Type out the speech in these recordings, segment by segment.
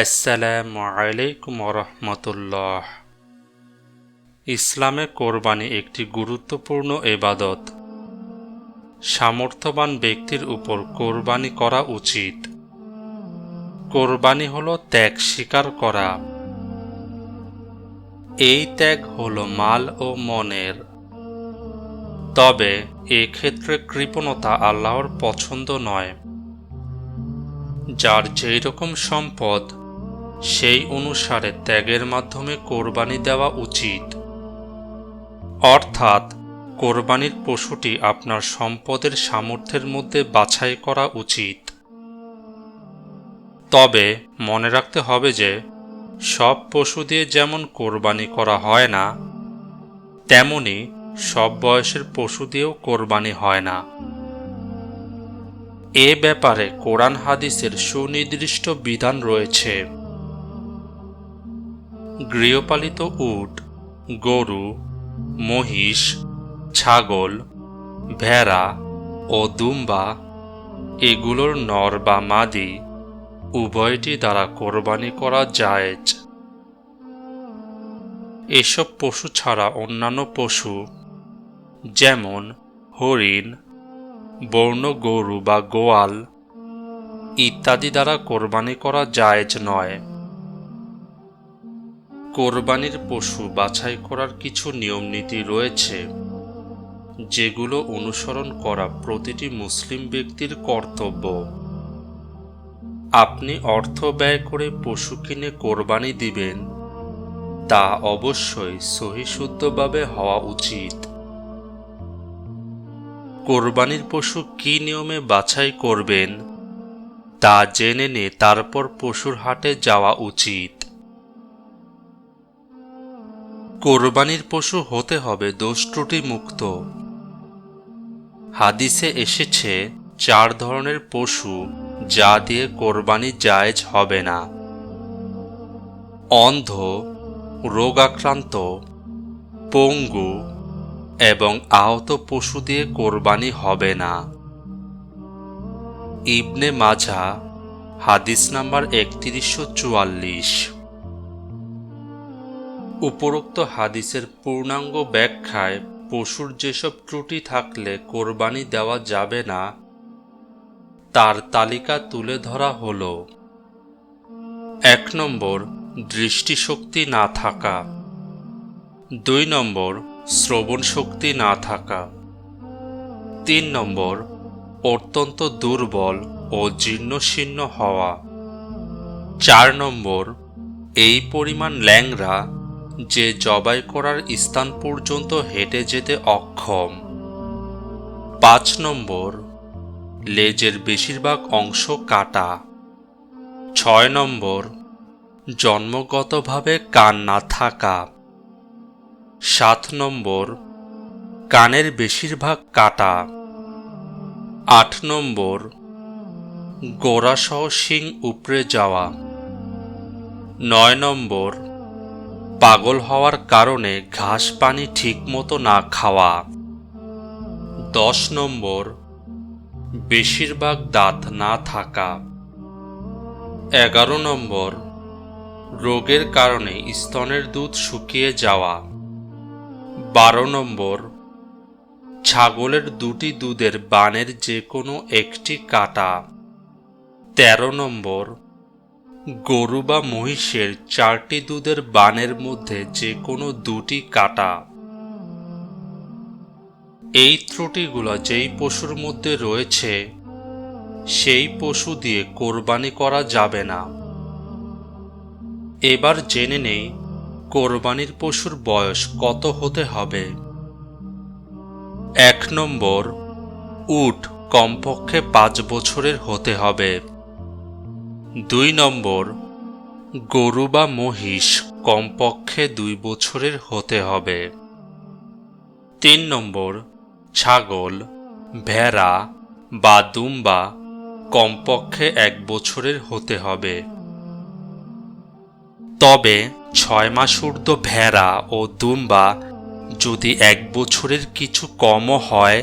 আসসালামু আলাইকুম রহমতুল্লাহ ইসলামে কোরবানি একটি গুরুত্বপূর্ণ এবাদত সামর্থ্যবান ব্যক্তির উপর কোরবানি করা উচিত। কোরবানি হলো ত্যাগ স্বীকার করা। এই ত্যাগ হল মাল ও মনের। তবে এক্ষেত্রে কৃপণতা আল্লাহর পছন্দ নয়। যার যেই রকম সম্পদ সেই অনুসারে ত্যাগের মাধ্যমে কোরবানি দেওয়া উচিত। অর্থাৎ, কোরবানির পশুটি আপনার সম্পদের সামর্থ্যের মধ্যে বাছাই করা উচিত। তবে মনে রাখতে হবে যে, সব পশু দিয়ে যেমন কোরবানি করা হয় না, তেমনি সব বয়সের পশু দিয়েও কোরবানি হয় না। এ ব্যাপারে কোরআন হাদিসের সুনির্দিষ্ট বিধান রয়েছে। গৃহপালিত উট, গরু, মহিষ, ছাগল, ভেড়া ও দুম্বা, এগুলোর নর বা মাদি উভয়টি দ্বারা কোরবানি করা জায়েজ। এসব পশু ছাড়া অন্যান্য পশু, যেমন হরিণ, বর্ণ গরু বা গোয়াল, ইত্যাদি দ্বারা কোরবানি করা জায়েজ নয়। কোরবানির পশু বাছাই করার কিছু নিয়মনীতি রয়েছে, যেগুলো অনুসরণ করা প্রতিটি মুসলিম ব্যক্তির কর্তব্য। আপনি অর্থ ব্যয় করে পশু কিনে কোরবানি দিবেন, তা অবশ্যই সহিশুদ্ধভাবে হওয়া উচিত। কোরবানির পশু কি নিয়মে বাছাই করবেন, তা জেনে নে তারপর পশুর হাটে যাওয়া উচিত। কোরবানির পশু হতে হবে দোষ ত্রুটি মুক্ত হাদিসে এসেছে, চার ধরনের পশু, যা দিয়ে কোরবানি জায়েজ হবে না। অন্ধ, রোগাক্রান্ত, পঙ্গু এবং আহত পশু দিয়ে কোরবানি হবে না। ইবনে মাঝা হাদিস নাম্বার একত্রিশশো চুয়াল্লিশ। উপরোক্ত হাদিসের পূর্ণাঙ্গ ব্যাখ্যায় পশুর যেসব ত্রুটি থাকলে কোরবানি দেওয়া যাবে না, তার তালিকা তুলে ধরা হল। এক নম্বর, দৃষ্টিশক্তি না থাকা। দুই নম্বর, শ্রবণ শক্তি না থাকা। তিন নম্বর, অত্যন্ত দুর্বল ও জীর্ণশীর্ণ হওয়া। চার নম্বর, এই পরিমাণ ল্যাংরা যে জবাই করার স্থান পর্যন্ত হেঁটে যেতে অক্ষম। পাঁচ নম্বর, লেজের বেশিরভাগ অংশ কাটা। ছয় নম্বর, জন্মগতভাবে কান না থাকা। সাত নম্বর, কানের বেশিরভাগ কাটা। আট নম্বর, গোড়াসহ শিং উপড়ে যাওয়া। নয় নম্বর পাগল হওয়ার কারণে ঘাস পানি ঠিকমতো না খাওয়া। দশ নম্বর, বেশিরভাগ দাঁত না থাকা। এগারো নম্বর, রোগের কারণে স্তনের দুধ শুকিয়ে যাওয়া। বারো নম্বর, ছাগলের দুটি দুধের বানের যে কোনো একটি কাটা। তেরো নম্বর গরু বা মহিষের চারটি দুধের বানের মধ্যে যে কোনো দুটি কাটা। এই ত্রুটিগুলো যেই পশুর মধ্যে রয়েছে, সেই পশু দিয়ে কোরবানি করা যাবে না। এবার জেনে নেই, কোরবানির পশুর বয়স কত হতে হবে। এক নম্বর, উট কমপক্ষে পাঁচ বছরের হতে হবে। দুই নম্বর, গরু বা মহিষ কমপক্ষে দুই বছরের হতে হবে। তিন নম্বর, ছাগল, ভেড়া বা দুম্বা কমপক্ষে এক বছরের হতে হবে। তবে ছয় মাস ঊর্ধ্ব ভেড়া ও দুম্বা যদি এক বছরের কিছু কমও হয়,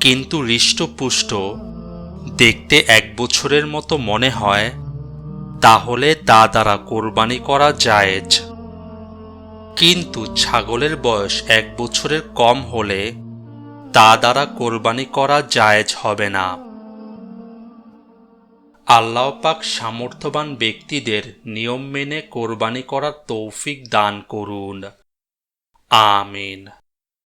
কিন্তু হৃষ্টপুষ্ট দেখতে এক বছরের মতো মনে হয়, তাহলে তা দ্বারা কোরবানি করা জায়েজ। কিন্তু ছাগলের বয়স এক বছরের কম হলে তা দ্বারা কোরবানি করা জায়েজ হবে না। আল্লাহ পাক সামর্থ্যবান ব্যক্তিদের নিয়ম মেনে কোরবানি করার তৌফিক দান করুন। আমিন।